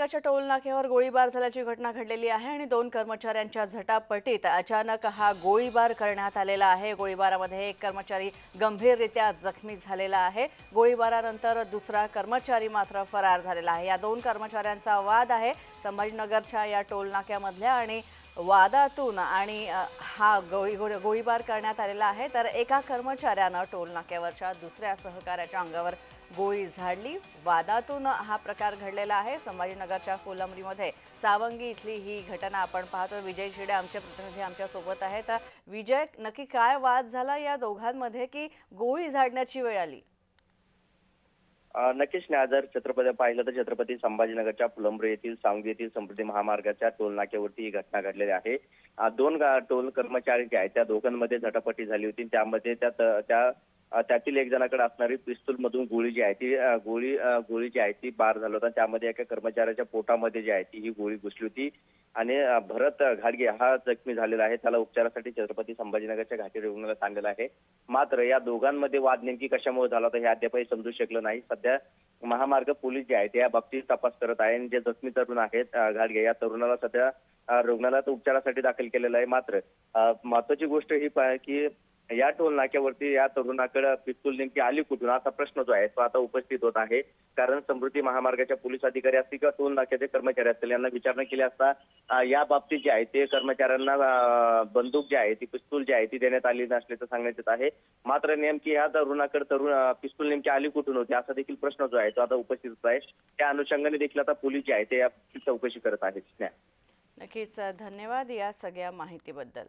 मार्गाच्या टोल नाक्यावर गोळीबार झाल्याची घटना घडलेली आहे आणि दोन कर्मचाऱ्यांच्या झटापटीत अचानक हा गोळीबार करण्यात आलेला आहे. गोळीबारामध्ये एक कर्मचारी गंभीररित्या जखमी झालेला आहे. गोळीबारानंतर दुसरा कर्मचारी मात्र फरार झालेला आहे. या दोन कर्मचाऱ्यांचा वाद आहे. संभाजीनगरच्या या टोल नाक्यामधल्या आणि वादातून आणि हा गोळी गोळी- गोळीबार करण्यात आलेला आहे. तर एका कर्मचाऱ्यानं टोल नाक्यावरच्या दुसऱ्या सहकाऱ्याच्या अंगावर गोळी झाडली. वादातून हा प्रकार घडलेला आहे. संभाजीनगरच्या कोलंबरीमध्ये सावंगी इथली ही घटना आपण पाहतो. विजय शिडे आमचे प्रतिनिधी आमच्यासोबत आहे आहेत. विजय नक्की काय वाद झाला या दोघांमध्ये की गोळी झाडण्याची वेळ आली? नक्कीच नाही जर छत्रपती पाहिलं तर छत्रपती संभाजीनगरच्या फुलंब्री येथील सांगली येथील समृद्धी महामार्गाच्या टोलनाक्यावरती ही घटना घडलेली आहे. दोन टोल कर्मचारी जे आहेत. त्या दोघांमध्ये झटापटी झाली होती. त्यामध्ये त्या त्या त्यातील एक जणाकडे असणारी पिस्तूल मधून गोळी जी आहे ती गोळी गोळी जी आहे ती बार झाला होता त्यामध्ये एका कर्मचाऱ्याच्या पोटामध्ये जी आहे ती ही गोळी घुसली होती. आणि भरत घाडगे हा जखमी झालेला आहे. त्याला उपचारासाठी छत्रपती संभाजीनगरच्या घाटी रुग्णालयात आणलेला आहे. मात्र या दोघांमध्ये वाद नेमकी कशामुळे झाला होता हे अद्यापही समजू शकलं नाही. सध्या महामार्ग पोलीस जे आहेत या बाबतीत तपास करत आहे. आणि जे जखमी तरुण आहेत घाडगे या तरुणाला सध्या रुग्णालयात उपचारासाठी दाखल केलेलं आहे. मात्र महत्वाची गोष्ट ही की या टोल नाक्यावरती या तरुणाकडे पिस्तूल नेमकी आली कुठून? असा प्रश्न जो आहे तो आता उपस्थित होत आहे. कारण समृद्धी महामार्गाच्या पोलीस अधिकारी असतील किंवा टोल नाक्याचे कर्मचारी असतील यांना विचारणा केली असता या बाबतीत जे आहे ते कर्मचाऱ्यांना बंदूक जी आहे ती पिस्तूल जी आहे ती देण्यात आली नसल्याचं सांगण्यात येत आहे. मात्र नेमकी या तरुणाकडे तरुण पिस्तूल नेमकी आली कुठून होती असा देखील प्रश्न जो आहे तो आता उपस्थित होत आहे. त्या अनुषंगाने देखील आता पोलीस जे आहे ते या चौकशी करत आहेत. नक्कीच धन्यवाद या सगळ्या माहितीबद्दल.